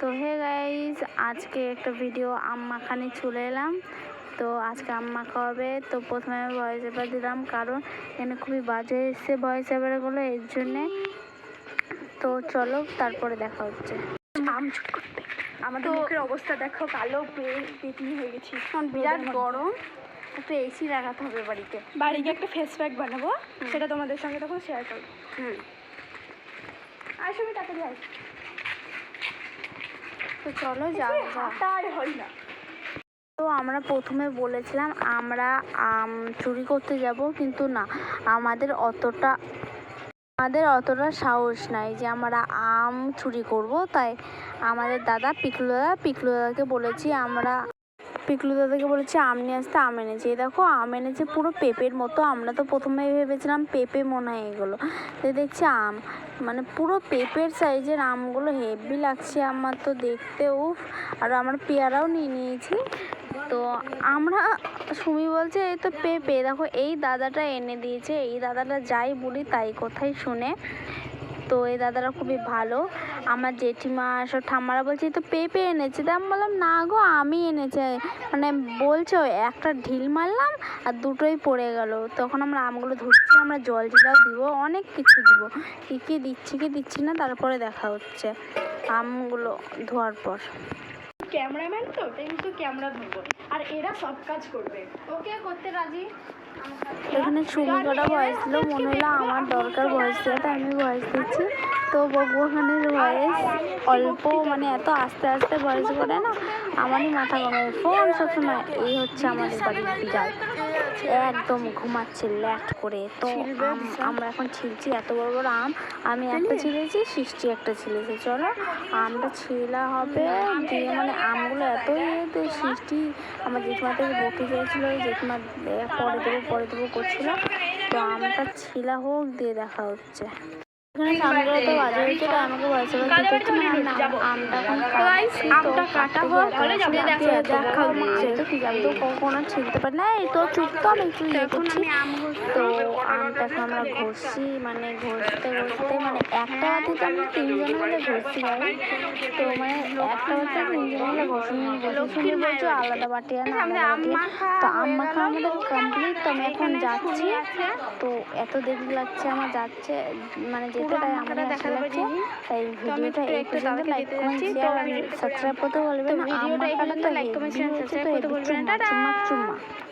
তো hey guys আজকে একটা ভিডিও আম মাখানি চলে এলাম। তো আজকে আম মাখা হবে তো প্রথমে আমি ভয়েস এবার দিলাম কারণ এখানে খুবই বাজে এসছে ভয়েস এবারগুলো এর জন্যে। তো চলো তারপরে দেখা হচ্ছে। আমাদের মুখের অবস্থা দেখো কালো পে- হয়ে গেছি। এখন বিরাট গরম। একটু এসি লাগাতে হবে বাড়িতে। বাড়ি গিয়ে একটা ফেস প্যাক বানাবো। সেটা তোমাদের সঙ্গে তখন শেয়ার করব। হুম। আর সঙ্গে তাড়াতাড়ি আস তো চলো যাওয়া হয় না। তো আমরা প্রথমে বলেছিলাম আমরা আম চুরি করতে যাব কিন্তু না আমাদের অতটা আমাদের অতটা সাহস নাই যে আমরা আম চুরি করব। তাই আমাদের দাদা পিকলু দাদা পিকলু দাদাকে বলেছি আমরা পিকলু দাদাকে বলেছি, আম নিয়ে আসতে আম এনেছি। এই দেখো, আম এনেছে পুরো পেঁপের মতো। আমরা তো প্রথমে ভেবেছিলাম পেঁপে মনে হয় এগুলো। তো দেখছি আম। মানে পুরো পেঁপের সাইজের আমগুলো হেভি লাগছে আমার তো দেখতে, উফ। আর আমরা পেয়ারাও নিয়ে নিয়েছি। তো আমরা, সুমি বলছে, এই তো পেঁপে। দেখো, এই দাদাটা এনে দিয়েছে। এই দাদাটা যাই বলি তাই কথাই শুনে। তো এই দাদারা খুবই ভালো। আমার জেঠিমা সব ঠাম্মারা বলছে তো পেঁপে এনেছে। তা আমি বললাম, না গো, আমি এনেছে। মানে বলছে একটা ঢিল মারলাম আর দুটোই পড়ে গেল। তখন আমরা আমগুলো ধরছি, আমরা জল জিরাও দিব, অনেক কিছু দিব। কী কী দিচ্ছি, কি দিচ্ছি না, তারপরে দেখা হচ্ছে আমগুলো ধোয়ার পর। ক্যামেরাম্যান তো কিন্তু ক্যামেরা ধরবো। আর এরা সব কাজ করবে। ওকে করতে রাজি? এখানে সুমিকাটা ভয়েস দিল মনে হলো আমার দরকার ভয়েস দেওয়া তাই আমি ভয়েস দিচ্ছি। তো বগুয়াখানের ভয়েস অল্প মানে এত আস্তে আস্তে ভয়েস করে না আমারই মাথা কমে ফোন সবসময় এই হচ্ছে আমাদের বাড়ির বিড়াল একদম ঘুমাচ্ছে ল্যাট করে। তো আম- আমরা এখন ছিলছি এত বড় বড় আম আমি একটা ছিলেছি সৃষ্টি একটা ছিলেছি। চলো আমটা ছিলা হবে। দিয়ে মানে আমগুলো এতই ইয়েতে সৃষ্টি আমার জেঠিমা থেকে বকে গিয়েছিল জেঠিমা পরে দেবো পরে দেবো করছিল। তো আমটা ছিলা হোক দিয়ে দেখা হচ্ছে। তো আম- আমটা তো কাটা দেখা- হচ্ছে, তো ঠিক আমি তো কখনো ছিলতে পারি না। এই তো চুপ তো আমি একটু ইয়ে করছি। তো আমটা এখন আমরা ঘষছি মানে ঘষতে ঘষতে মানে একটা বাতিতে আমরা তিনজনে মিলে ঘষছি গাড়ি তো মানে একটা তিনজনে মিলে ঘষুন ঘষুন বলছো আলাদা বাটি আর না আলাদা বাটি। তো আম মাখা আমাদের কমপ্লিট তো আমি এখন যাচ্ছি। তো এত দেরি লাগছে আমার যাচ্ছে মানে যেতে তাই আমার দেখা যাচ্ছে তাই ভিডিওটা এই পর্যন্ত লাইক কমেন্ট শেয়ার সাবস্ক্রাইব করতে বলবেন ভিডিওটা এই পর্যন্ত হেভি হয়েছে subscribe তো করতে হেভি ভুলবেন না। চুম্মা টাটা। চুম্মা